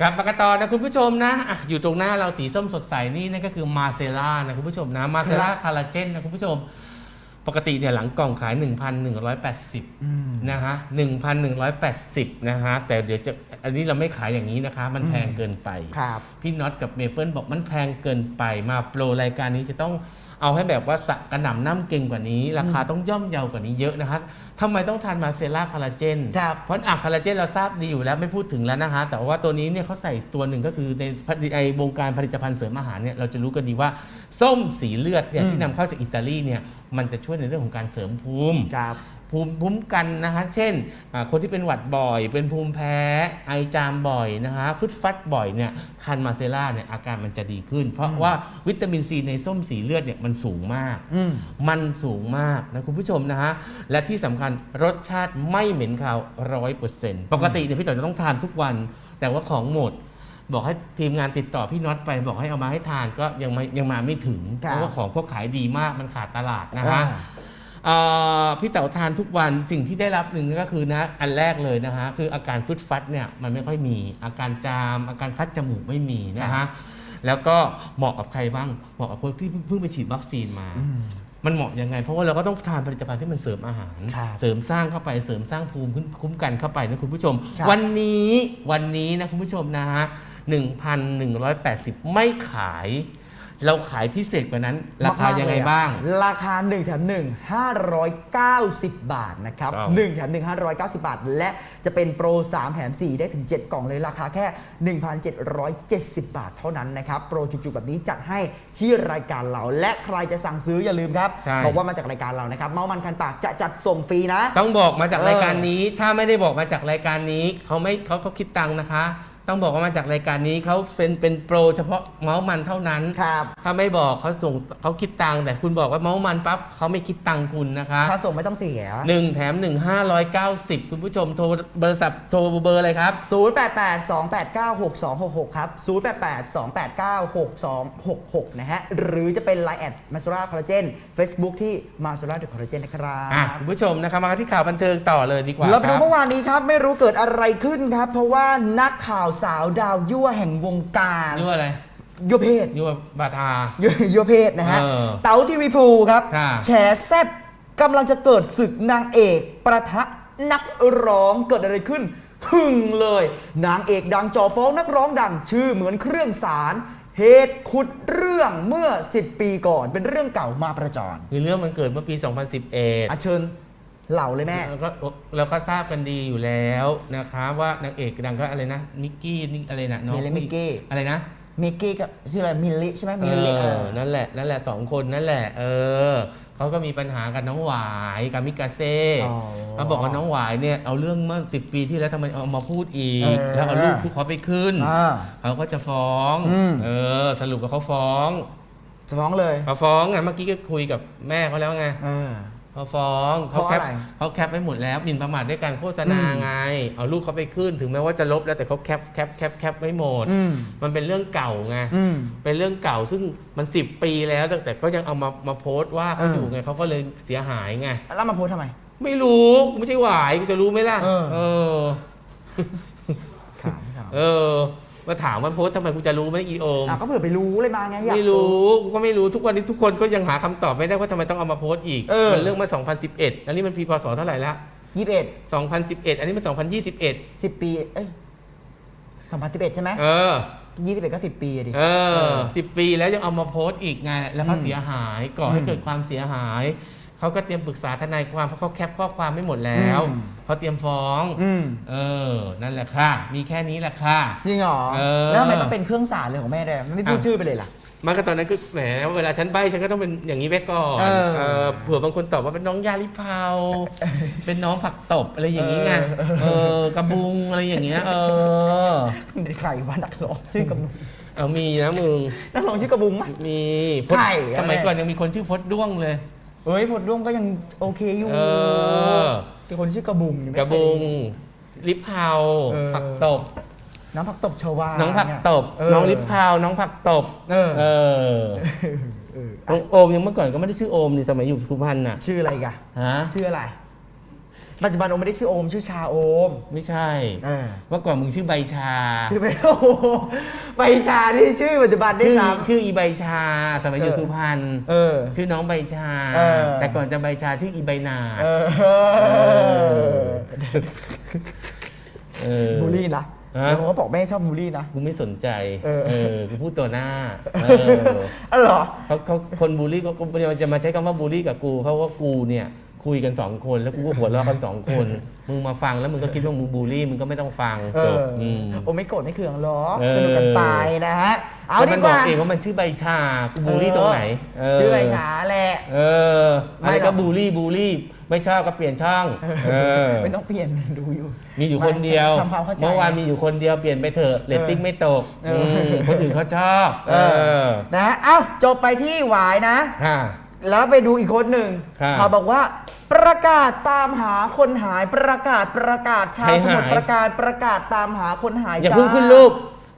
กลับมากันต่อนะคุณผู้ชมนะอะอยู่ตรงหน้าเราสีส้มสดใสนี่นั่นก็คือมาเซล่านะคุณผู้ชมนะมาเซล่าคาราเจนนะคุณผู้ชม ปกติเนี่ยหลังกล่องขาย 1,180นะฮะ1,180นะฮะแต่เดี๋ยวจะอันนี้เราไม่ขายอย่างนี้นะคะ มันแพงเกินไปครับพี่น็อตกับเมเปิลบอกมันแพงเกินไปมาโปรรายการนี้จะต้อง เอาให้แบบว่าสะกระหน่ำน้ำเก่งกว่านี้ ราคาต้องย่อมเยาวกว่านี้เยอะนะคะทำไมต้องทานมาเซล่าคาราเจน ครับ เพราะอะคาราเจนเราทราบดีอยู่แล้วไม่พูดถึงแล้วนะคะแต่ว่าตัวนี้เนี่ยเขาใส่ตัวหนึ่งก็คือในไอวงการผลิตภัณฑ์เสริมอาหารเนี่ยเราจะรู้กันดีว่าส้มสีเลือดเนี่ยที่นำเข้าจากอิตาลีเนี่ยมันจะช่วยในเรื่องของการเสริมภูมิ ครับ ภูมิคุ้มกันนะฮะเช่นอ่าคนที่เป็นหวัดบ่อย เป็นภูมิแพ้ ไอจามบ่อยนะฮะฟึดฟัดบ่อยเนี่ยทานมาเซล่าเนี่ยอาการมันจะดีขึ้น เพราะว่าวิตามินซีในส้มสีเลือดเนี่ยมันสูงมากอืมมันสูงมากนะคุณผู้ชมนะฮะ และที่สำคัญรสชาติไม่เหม็นคาวร้อยเปอร์เซ็นต์ปกติเนี่ยพี่ต่อยจะต้องทานทุกวัน แต่ว่าของหมดบอกให้ทีมงานติดต่อพี่น็อตไปบอกให้เอามาให้ทานก็ยังไม่ยังมาไม่ถึงครับเพราะว่าของพวกขายดีมากมันขาดตลาดนะฮะอ่าเอ่อ พี่เต๋าทานทุกวันสิ่งที่ได้รับหนึ่งก็คือนะอันแรกเลยนะฮะคืออาการฟึดฟัดเนี่ยมันไม่ค่อยมี อาการจาม อาการคัดจมูกไม่มีนะฮะแล้วก็เหมาะกับใครบ้างเหมาะกับคนที่เพิ่งไปฉีดวัคซีนมามันเหมาะยังไง เพราะว่าเราก็ต้องทานผลิตภัณฑ์ที่มันเสริมอาหารครับเสริมสร้างเข้าไปเสริมสร้างภูมิคุ้มกันเข้าไปนะคุณผู้ชมครับวันนี้วันนี้นะคุณผู้ชมนะฮะ1,180ไม่ขาย เราขายพิเศษกว่านั้น ราคายังไงบ้าง ราคา 1 แถม 1 590 บาทนะครับครับ 1แถม 1 590 บาท และจะเป็นโปร 3 แถม 4 ได้ถึง 7 กล่องเลยราคาแค่ 1,770 บาทเท่านั้นนะครับ โปรจุกๆ แบบนี้จัดให้ที่รายการเรา และใครจะสั่งซื้ออย่าลืมครับ ใช่ บอกว่ามาจากรายการเรานะครับ เมามันคันปากจะจัดส่งฟรีนะ ต้องบอกมาจากเออ รายการนี้ ถ้าไม่ได้บอกมาจากรายการนี้เขาไม่เขาเขาคิดตังค์นะคะ ต้องบอกว่ามาจากรายการนี้เขาเป็นเป็นโปรเฉพาะเมาส์มันเท่านั้น ครับถ้าไม่บอกเขาส่งเขาคิดตังค์แต่คุณบอกว่าเมาส์มันปั๊บเขาไม่คิดตังค์คุณนะคะค่าส่งไม่ต้องเสีย หนึ่งแถมหนึ่งห้าร้อยเก้าสิบคุณผู้ชมโทรเบอร์สับโทรเบอร์อะไรครับ 088-289-6266 ครับ 088-289-6266 นะฮะ หรือจะเป็น Line แอดมาซูราคอลลาเจน Facebook ที่มาซูราเดอะคอลลาเจนนะครับอะคุณผู้ชมนะคะมาที่ข่าวบันเทิงต่อเลยดีกว่าเราไปคดูรับเมื่อวานนี้ครับ ไม่รู้เกิดอะไรขึ้นครับ เพราะว่านักข่าวสาวดาวยั่วแห่งวงการยั่วอะไรยั่วเพศยั่วบาทายั่วยั่วเพศนะฮะ เออเต๋าทีวีภูครับ ค่ะ แฉแซบกำลังจะเกิดศึกนางเอกประทะนักร้องเกิดอะไรขึ้น หึ่งเลย นางเอกดังจ่อฟ้องนักร้องดัง ชื่อเหมือนเครื่องสาร เหตุขุดเรื่องเมื่อ 10 ปีก่อนเป็นเรื่องเก่ามาประจรคือเรื่องมันเกิดเมื่อปี 2011 อาเชิญ เหล่าเลยแม่ แล้วก็เราก็ทราบกันดีอยู่แล้วนะคะว่านางเอกดังก็อะไรนะมิกกี้นี่อะไรนะน้องมิลลิมิกกี้ อะไรนะมิกกี้กับชื่ออะไรมิลลิใช่ไหมเอมิลลิเอออนั่นแหละนั่นแหละสองคนนั่นแหละ เออเขาก็มีปัญหากับน้องหวายกับมิกาเซ่อ๋อเขาบอกว่าน้องหวายเนี่ยเอาเรื่องเมื่อสิปีที่แล้วทำไมเอามาพูดอีกเออแล้วเอารูปทุกเขาไปขึ้นอ่าเขาก็จะฟ้องอืมเออสรุปว่าเขาฟ้องจะฟ้องเลยเขาฟ้องไงเมื่อกี้ก็คุยกับแม่เขาแล้วไง เออเขาฟ้องเพเขาราะแคปอะไร เขาแคปไปหมดแล้วหมิ่นประมาทด้วยการโฆษณาไง เอารูปเขาไปขึ้นถึงแม้ว่าจะลบแล้วแต่เขาแคปแคปแคปแคปไม่หมด อืมมันเป็นเรื่องเก่าไง อืม เป็นเรื่องเก่าซึ่งมัน 10 ปีแล้วแต่แต่ก็ยังเอามามาโพสต์ว่าเขาเออออ ยู่ไงเขาก็เลยเสียหายไง แล้วมาโพสต์ทำไม ไม่รู้กูไม่ใช่หวายกูจะรู้ไหมล่ะเออ เออขำขำเออ มาถามว่าโพสต์ทำไมกูจะรู้ไหมอีโอม อะก็เผื่อไปรู้เลยมาไงอยาก ไม่รู้กูก็ไม่รู้ทุกวันนี้ทุกคนก็ยังหาคำตอบไม่ได้ว่าทำไมต้องเอามาโพสต์อีกเออ มันเรื่องมา 2011 อันนี้มันปีพศเท่าไหร่ละยี่สิบเอ็ด2011 อันนี้มัน 2021 สิบปีเอ้ยสองพันสิบเอ็ดใช่ไหมเออ ยี่สิบเอ็ดก็สิบปีอะดิ เออสิบปีแล้วยังเอามาโพสต์อีกไง แล้วเขาอืมเสียหายก่อให้อืมเกิดความเสียหาย เขาก็เตรียมปรึกษาทนายความเพราะเขาแคปข้อความไม่หมดแล้วอืม เขาเตรียมฟ้องอืมเออ นั่นแหละค่ะ มีแค่นี้แหละค่ะ จริงเหรอเออ แล้วทำไมต้องเป็นเครื่องสารเลยของแม่ด้วยไม่พูดอะชื่อไปเลยล่ะ มันก็ตอนนั้นคือแหมเวลาฉันใบฉันก็ต้องเป็นอย่างนี้ไว้ก่อนเออ เออเผื่อบางคนตอบว่าเป็นน้องยาลิเผาเป็นน้องผักตบอะไรอย่างนี้ไงเออกระบุงอะไรอย่างเงี้ยเออใครว่านักร้องชื่อกระบุงเอามีนะมึง นักร้องชื่อกระบุงไหมมีพใครสมัยอะไรก่อนยังมีคนชื่อพดด้วงเลย เฮ้ยผลด้วงก็ยังโอเคอยู่เออ แต่คนชื่อกระบุงยังไม่กระบุงลิปเผาเออ ผักตบ น้องผักตบชวาน้องผักตบเออน้องลิปเผาน้องผักตบ เออเออเออน้องโอมยังเมื่อก่อนก็ไม่ได้ชื่อโอมนี่สมัยอยู่สุพรรณน่ะ ชื่ออะไรอีกันฮะ ชื่ออะไร ปัจจุบันโอมไม่ได้ชื่อโอมชื่อชาโอมไม่ใช่เออเมื่อก่อนมึงชื่อใบชา ชื่อไปโอ้โหไปชาที่ชื่อปัจจุบันได้ชื่อซ้ ชื่ออีใบชาสมัยอยู่เออสุพรรณำเออ ชื่อน้องใบชา เออ แต่ก่อนจะใบชาชื่ออีใบนาดเออเออ บูลลี่นะฮะ แล้วเขาก็บอกแม่ชอบบูลลี่นะ กูไม่สนใจ เออ เออกูพูดตัวหน้าเออ อ๋อเหรอ เขาเขาคนบูลลี่ก็ก็จะมาใช้คำว่าบูลลี่กับกูเพราะว่ากูเนี่ย คุยกันสองคนแล้วกูก็หัวเราะกันสองคน มึงมาฟังแล้วมึงก็คิดว่ามึงบูลลี่มึงก็ไม่ต้องฟังเอจอบอืมโอไม่โกรธไม่เคืองหรอกเออ สนุกกันไปนะฮะ เอาแล้วดีมันกบอกว่าเองว่ามันชื่อใบชากูบูลลี่ตรงไหนเชื่อใบชาแหละ เอออะไรไม่หรก็อก บูลลี่บูลลี่ ไม่ชอบก็เปลี่ยนช่องเออ ไม่ต้องเปลี่ยนดูอยู่ มีอยู่คนเดียวทำความเข้าใจเมื่อวานมีอยู่คนเดียวเปลี่ยนไปเถอะเรตติ้งไม่ตกเอออืมคนอื่นเขาชอบ เออนะเอ้าจบไปที่หวายนะค่ะ แล้วไปดูอีกคนหนึ่งครับเขาบอกว่า ประกาศตามหาคนหายประกาศประกาศชาวใครสมุทรหายประการประกาศตามหาคนหายอย่าจ้าเพิ่งขึ้นรูป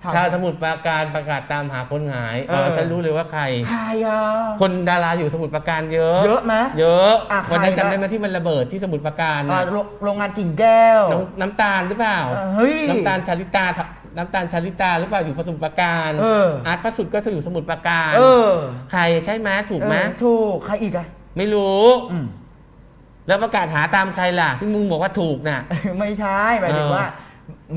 ถามชาวสมุทรปราการประกาศตามหาคนหายเออเออฉันรู้เลยว่าใคร ใครอะ คนดาราอยู่สมุทรปราการเยอะ เยอะไหมเยอะอะวันนั้นใครจำบ้างได้ไหมที่มันระเบิดที่สมุทรปราการอ่าน่ะโรงโรงงานกิ่งแก้ว น้ำน้ำตาลหรือเปล่า เออเฮ้ย น้ำตาลชาลิตา น้ำตาลชาลิตาหรือเปล่าอยู่สมุทรปราการเอออาร์ตพระสุดก็อยู่สมุทรปราการเออ ใครใช่ไหมถูกไหมเออถูกใครอีกอะไม่รู้ อืม แล้วประกาศหาตามใครล่ะที่มึงบอกว่าถูกน่ะ ไม่ใช่หมายถึงเออว่า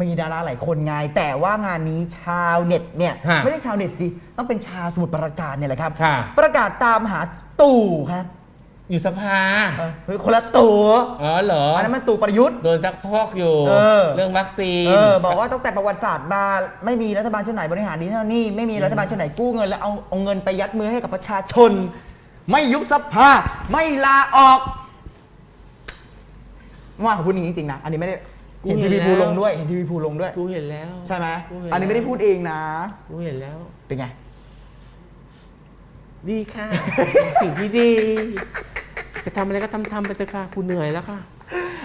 มีดาราหลายคนไงแต่ว่างานนี้ชาวเน็ตเนี่ย ฮะไม่ได้ชาวเน็ตสิ ต้องเป็นชาวสมุทรปราการเนี่ยแหละครับ ค่ะ ประกาศตามหาตู่ครับ อยู่สภาเออเฮ้ยคนละตู่อ๋อเหรออันนั้นมันตู่ประยุทธ์ โดนซักพอกอยู่เออ เรื่องวัคซีนเออบอกว่าตั้งแต่ประวัติศาสตร์มาไม่มีรัฐบาลชุดไหนบริหารดีเท่านี้ไม่มีรัฐบาลชุดไหนกู้เงินแล้วเอาเอาเงินไปยัดมือให้กับประชาชน ไม่ยุบสภาไม่ลาออกเมื่อวานเขาพูดอย่างนี้จริงๆนะอันนี้ไม่ได้เห็นกูทีเห็วีนภูแล้วลงด้วยเห็นทีวีภูลงด้วย กูเห็นแล้วใช่ไหมกูเห็นอันนี้ไม่ได้แล้วพูดเองนะ กูเห็นแล้ว เป็นไง ดีค่ะ สิ่งที่ดี จะทำอะไรก็ทำทำไปเถอะค่ะกูเหนื่อยแล้วค่ะ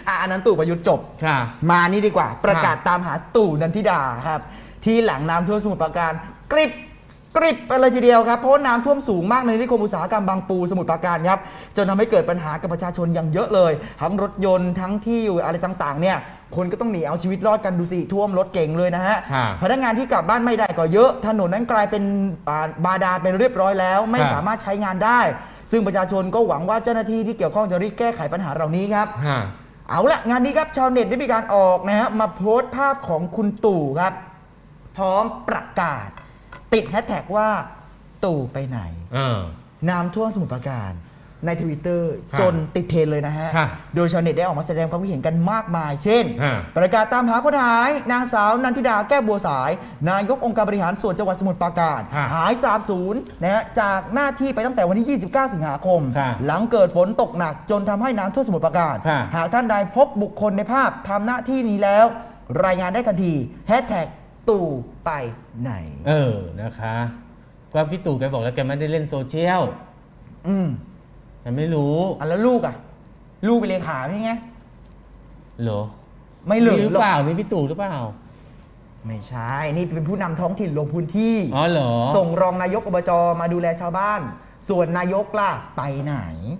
อะอันนั้นตู่ประยุทธ์จบ ค่ะ มานี่ดีกว่า ประกาศตามหาตู่นันทิดาครับ ที่หลังน้ำท่วมสมุทรปราการกริบกริบไปเลยทีเดียวครับเพราะว่าน้ำท่วมสูงมากในนิคมอุตสาหกรรมบางปูสมุทรปราการครับจนทำให้เกิดปัญหากับประชาชนอย่างเยอะเลย ทั้งรถยนต์ทั้งที่อยู่อะไรต่างๆ เนี่ย คนก็ต้องหนีเอาชีวิตรอดกันดูสิท่วมรถเก่งเลยนะฮะค่ะพนักงานที่กลับบ้านไม่ได้ก็เยอะ ถนนนั้นกลายเป็นอ่าบาดาลเป็นเรียบร้อยแล้ว ไม่ค่ะสามารถใช้งานได้ ซึ่งประชาชนก็หวังว่าเจ้าหน้าที่ที่เกี่ยวข้องจะรีบแก้ไขปัญหาเหล่านี้ครับค่ะเอาละงานนี้ครับชาวเน็ตได้มีการออกนะฮะมาโพสต์ภาพของคุณตู่ครับ พร้อมประกาศ ติดแฮชแท็กว่าตู่ไปไหน เออ น้ำท่วมสมุทรปราการ ในทวิตเตอร์ครับจนติดเทรนด์เลยนะฮะ ค่ะโดยชาวเน็ตได้ออกมาแสดงความคิดเห็นกันมากมาย เช่น ฮะ ประกาศตามหาคนหาย นางสาวนันทิดาแก้วบัวสาย นายกองค์การบริหารส่วนจังหวัดสมุทรปราการ ฮะหายสาบสูญนะฮะจากหน้าที่ไปตั้งแต่วันที่ 29 สิงหาคมค่ะหลังเกิดฝนตกหนักจนทำให้น้ำท่วมสมุทรปราการค่ะหากท่านใดพบบุคคลในภาพทำหน้าที่นี้แล้ว รายงานได้ทันทีแฮชแท็กตู่ไปไหน เออนะคะ ก็พี่ตู่แกบอกแล้วแกไม่ได้เล่นโซเชียล อืม แต่ไม่รู้อะแล้วลูกอะ ลูกเป็นเลขาใช่ไง เหรอไม่เหลือนี่หรือหรอกเปล่านี่พี่ตู่หรือเปล่า ไม่ใช่ นี่เป็นผู้นำท้องถิ่นลงพื้นที่ อ๋อเหรอ ส่งรองนายกอบจมาดูแลชาวบ้าน ส่วนนายกล่ะไปไหน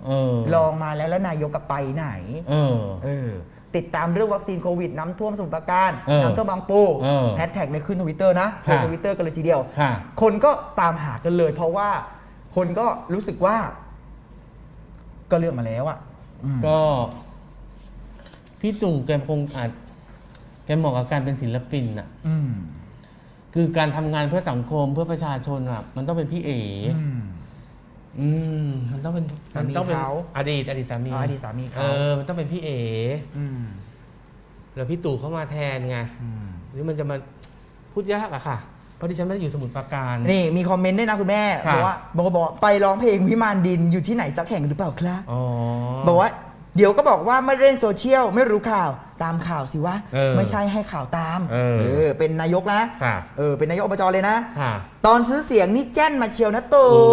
เออลองมาแล้วแล้วนายกก็ไปไหน เออ เออ ติดตามเรื่องวัคซีนโควิด น้ำท่วมสมุทรปราการเออน้ำท่วมบางปูเออแฮชแท็กในขึ้นทวิตเตอร์นะโพสค่ะ ทวิตเตอร์กันเลยทีเดียว ค่ะ คนก็ตามหากันเลย เพราะว่าคนก็รู้สึกว่า ก็เลือกมาแล้วอะอืมก็พี่ตู่แกคงอาจแกเหมาะกับการเป็นศิลปินน่ะอืมคือการทำงานเพื่อสังคมเพื่อประชาชนอะมันต้องเป็นพี่เอ๋อืม อืมมันต้องเป็นสามีนต้องเป็นเขา อดีตอดีตสามีอ๋ออดีตสามีเขาเออมันต้องเป็นพี่เอ๋อืมแล้วพี่ตู่เข้ามาแทนไงอืม หรือมันจะมาพูดยากอะค่ะ เพราะดิฉันไม่ได้อยู่สมุทรปราการ นี่มีคอมเมนต์ด้วยนะคุณแม่ค่ะ บอกว่าบอกว่าบอกว่าไปร้องเพลงวิมานดินอยู่ที่ไหนสักแห่งหรือเปล่าครับอ๋อ บอกว่า เดี๋ยวก็บอกว่าไม่ได้เล่นโซเชียลไม่รู้ข่าวตามข่าวสิวะเออไม่ใช่ให้ข่าวตามเอออเป็นนายกนะค่ะ เออเป็นนายกอบจเลยนะ ค่ะ ตอนซื้อเสียงนี่แจ้นมาเชียวนะตู่โอ้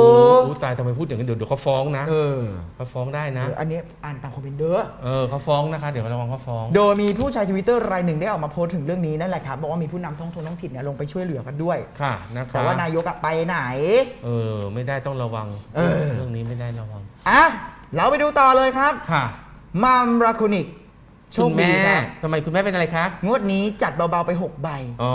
โหตายทำไมพูดอย่างนั้นเดี๋ยวเดี๋ยวเขาฟ้องนะเออเขาฟ้องได้เอนะออันนี้อ่านตามคอมเมนต์เด้อ เออเขาฟ้องนะคะ เดี๋ยวระวังเขาฟ้อง โดยมีผู้ใช้ทวิตเตอร์รายหนึ่งได้ออกมาโพสต์ถึงเรื่องนี้นั่นแหละครับบอกว่ามีผู้นำท้องถิ่นท้องถิ่นเนี่ยลงไปช่วยเหลือกันด้วย ค่ะนะคะแต่ว่านายกอะไปไหน เออ ไม่ได้ต้องระวังเออ เรื่องนี้ไม่ได้ระวัง อะเราไปดูต่อเลยครับ ค่ะ มัมราคุนิก โชคุคณดีแม่ครับทำไมคุณแม่เป็นอะไรคะ งวดนี้จัดเบาๆไป 6 ใบ อ๋อ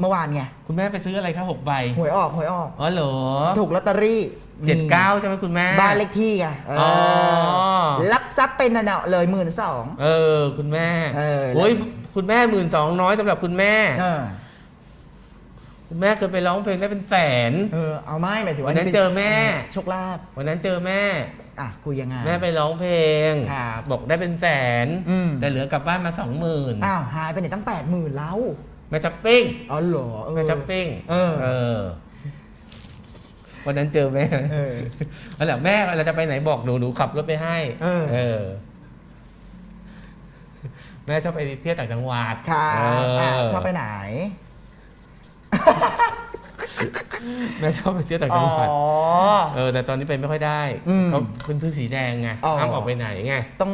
เมื่อวานไงคุณแม่ไปซื้ออะไรคะหกใบ หวยออกหวยออกอ๋อเหรอถูกลอตเตอรี่เจ็ดมีเก้าใช่ไหมคุณแม่ บ้านเลขที่ไงเออออลักทรัพย์เป็นหนาๆเลยหมื่นสอง เออ คุณแม่เออแล้วโอ้ยคุณแม่หมื่นสองน้อยสำหรับคุณแม่ เออคุณแม่เคยไปร้องเพลงได้เป็นแสน เออเอาไม่หมายถึงวัว่านนั้นป็เจอแม่ โชคลาภวันนั้นเจอแม่ อะคุยยังไง แม่ไปร้องเพลง ครับบอกได้เป็นแสน อืม แต่เหลือกลับบ้านมาสองหมื่นอ้าวหายไปไหนตั้งแปดหมื่นแล้วแม่ช้อปปิ้งอ๋อเหรอเออ แม่ช้อปปิ้งเออเออวันนั้นเจอแม่เออนั่นแหละแม่เราจะไปไหนบอกหนูหนูขับรถไปให้เออเออแม่ชอบไปเที่ยวต่างจังหวัดครับเอออะชอบไปไหน แม่ชอบไปเที่ยวต่างอ๋จัองหวัดเออแต่ตอนนี้ไปไม่ค่อยได้อืมเขาพื้นพื้นสีแดงไงอ๋อ ห้ามออกไปไหนไงต้อง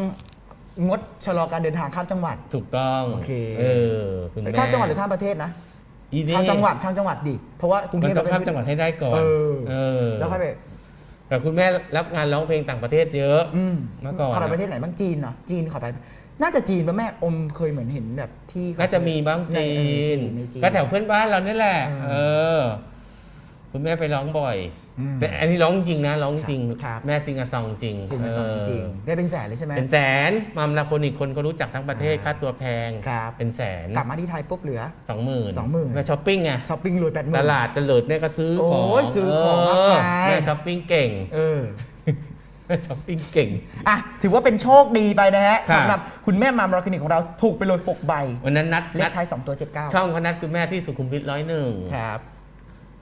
งดชะลอการเดินทางข้ามจังหวัด ถูกต้องโอเค เออคุณแม่ข้ามจังหวัดหรือข้ามประเทศนะอีนี่ข้ามจังหวัดข้ามจังหวัดดิเพราะว่ากรุงมัเทนพต้องข้ามจังหวัดให้ได้ก่อนเออเออแล้วค่อยไปแต่คุณแม่รับงานร้องเพลงต่างประเทศเยอะอืมเมื่อก่อนขอไปประเทศไหนบ้างจีนเนาะจีนขอไป น่าจะจีนป่ะแม่อมเคยเหมือนเห็นแบบที่เขน่าจะมีบ้างในจีเออจีนนในจีน ก็แถวเพื่อนบ้านเรานี่แหละ เออเออ คุณแม่ไปร้องบ่อย อืม แต่อันนี้ร้องจริงนะร้องจริง ครับ แม่ซิงอะซองจริงจริงสองจริงเออได้เป็นแสนเลยใช่ไหม เป็นแสนมัมลาคนอีกคนก็รู้จักทั้งประเทศอ่าค่าตัวแพงครับ เป็นแสนกลับมาที่ไทยปุ๊บเหลือ สองหมื่น20,000แม่ช้อปปิ้งไงช้อปปิ้งรวยแปดหมื่ตน ลาดตะเลิดเนี่ยก็ซื้อของโอ้ยซื้อของมากมาย เออแม่ช้อปปิ้งเก่งเออ แม่ช้อปปิ้งเก่ง อะ ถือว่าเป็นโชคดีไปนะฮะครับ สำหรับคุณแม่มามราคลินิกของเราถูกไปเลย6ใบวันนั้นนัดเลนัขดท้าย 2 ตัว 79 ช่องเขานัดคุณแม่ที่สุขุมวิทร้อยหนึ่งครับ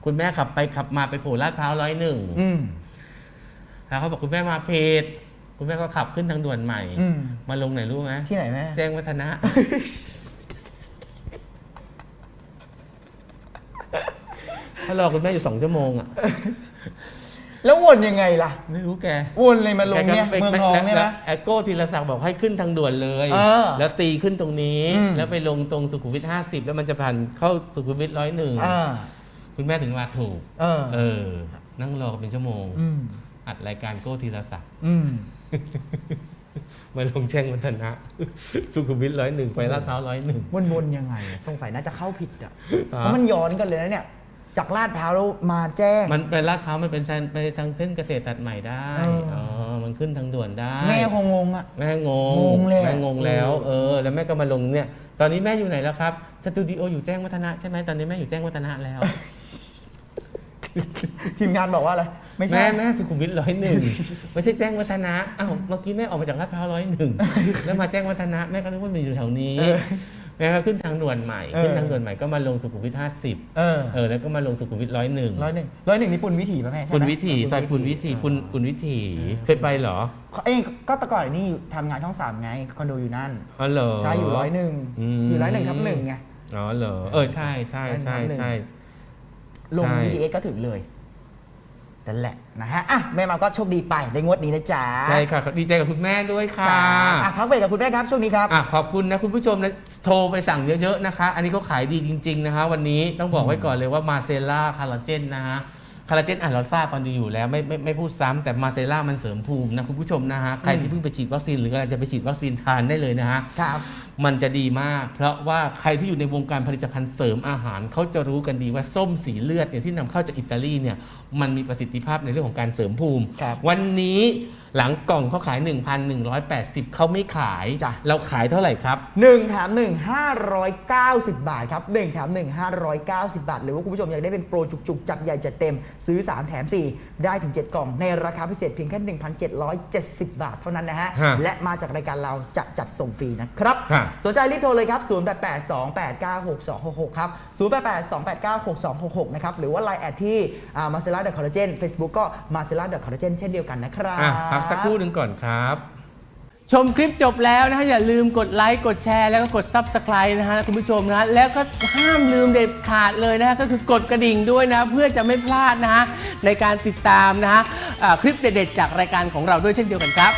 คุณแม่ขับไปขับมาไปโผล่ลาดพร้าวร้อยหนึ่งอืม แล้วเขาบอกคุณแม่มาเพจคุณแม่ก็ขับขึ้นทางด่วนใหม่ อืม มาลงไหนรู้ไหมที่ไหนแม่แจ้งวัฒนะ ถ้ารอคุณแม่อยู่สองชั่วโมงอะ แล้ววนยังไงล่ะ ไม่รู้แกวนเลยมาลงเนี่ยแกก็เมืองทองเนี่ยนะ แอโก้ธีรศักดิ์บอกให้ขึ้นทางด่วนเลย เออแล้วตีขึ้นตรงนี้ อืม แล้วไปลงตรงสุขุมวิทห้าสิบแล้วมันจะผ่านเข้าสุขุมวิทร้อยหนึ่ง อ่า คุณแม่ถึงมาถูก เออ เออ นั่งรอกันเป็นชั่วโมง อืมอัดรายการโก้ธีรศักดิ์ อืม มาลงแจ้งวัฒนะ สุขุมวิทร้อยหนึ่งไปลาดพร้าวร้อยหนึ่ง วนๆยังไงสงสัยน่าจะเข้าผิดอะเพราะมันย้อนกันเลยนะเนี่ย จากลาดพร้าวแล้วมาแจ้ง มันไปลาดพร้าวมันเป็นทางไปทางเส้นเกษตรตัดใหม่ได้เอออ๋ อ๋อมันขึ้นทางด่วนได้ แม่คงงงอะ แม่งงงงเลยอะแม่งงแล้วเออ แล้วแม่ก็มาลงเนี่ย ตอนนี้แม่อยู่ไหนแล้วครับสตูดิโออยู่แจ้งวัฒนะใช่ไหมตอนนี้แม่อยู่แจ้งวัฒนะแล้ว ทีมงานบอกว่าอะไร ไม่ใช่ แม่แม่สุขุมวิทร้อยหนึ่งไม่ใช่แจ้งวัฒนะอ้าวเมื่อกี้แม่ออกมาจากลาดพร้าวร้อยหนึ่งแล้วมาแจ้งวัฒนะแม่ก็นึกว่ามันอยู่แถวนี้เออแม่ก็ขึ้นทางด่วนใหม่เออ ขึ้นทางด่วนใหม่ก็มาลงสุขุมวิทห้าสิบเออเออแล้วก็มาลงสุขุมวิทร้อยหนึ่งร้อยหนึ่งร้อยหนึ่งนี่ปุณวิถีป่ะแม่ใช่ไหมปุณวิถีซอยปุณวิถีปุณปุณวิถีเคยไปเหรอเอ้ยก็แต่ก่อนนี่ทำงานช่องสามไงคอนโดอยู่นั่น อ๋อเหรอ ใช่อยู่ร้อยหนึ่งอืม อยู่ร้อยหนึ่งทับหนึ่งไง อ๋อเหรอเออใช่ใช่ใช่ใช่ ลง ใช่ BTS ก็ถึงเลยนั่นแหละนะฮะอะแม่มาก็โชคดีไปในงวดนี้นะจ๊ะใช่ค่ะดีใจกับคุณแม่ด้วยค่ะ จ้าอะพักเบรกกับคุณแม่ครับช่วงนี้ครับ อะขอบคุณนะคุณผู้ชมนะโทรไปสั่งเยอะๆนะคะ อันนี้เขาขายดีจริง ๆนะคะ วันนี้ต้องบอกไว้ก่อนเลยว่ามาเซล่าคาราเจนนะฮะคาราเจนอะเราทราบกันดีอยู่แล้วไม่ไม่ไม่พูดซ้ำแต่มาเซล่ามันเสริมภูมินะคุณผู้ชมนะฮะใครที่เพิ่งไปฉีดวัคซีนหรือกำลังจะไปฉีดวัคซีนทานได้เลยนะฮะ ครับมันจะดีมาก เพราะว่าใครที่อยู่ในวงการผลิตภัณฑ์เสริมอาหารเขาจะรู้กันดีว่าส้มสีเลือดเนี่ยที่นำเข้าจากอิตาลีเนี่ยมันมีประสิทธิภาพในเรื่องของการเสริมภูมิครับวันนี้หลังกล่องเขาขาย 1,180 เขาไม่ขายจ้ะเราขายเท่าไหร่ครับ 1 แถม 1 590 บาทครับ1แถม 1 590 บาท หรือว่าคุณผู้ชมอยากได้เป็นโปรจุกๆ จัดใหญ่จัดเต็มซื้อ 3 แถม 4 ได้ถึง 7 กล่อง ในราคาพิเศษเพียงแค่ 1,770 บาทเท่านั้นนะฮะฮะและมาจากรายการเราจะจัดส่งฟรีนะครับฮะสนใจรีบโทรเลยครับ 0882896266 ครับ 0882896266 นะครับ หรือว่า Line แอดที่มาเซล่าเดอะคอลลาเจน Facebook ก็มาเซล่าเดอะคอลลาเจนเช่นเดียวกันนะครับอะพักสักครู่หนึ่งก่อนครับชมคลิปจบแล้วนะฮะอย่าลืมกดไลค์กดแชร์แล้วก็กด Subscribe นะฮะคุณผู้ชมนะฮะแล้วก็ห้ามลืมเด็ดขาดเลยนะฮะก็คือกดกระดิ่งด้วยนะ เพื่อจะไม่พลาดนะฮะในการติดตามนะฮะอ่าคลิปเด็ดๆจากรายการของเราด้วยเช่นเดียวกันครับ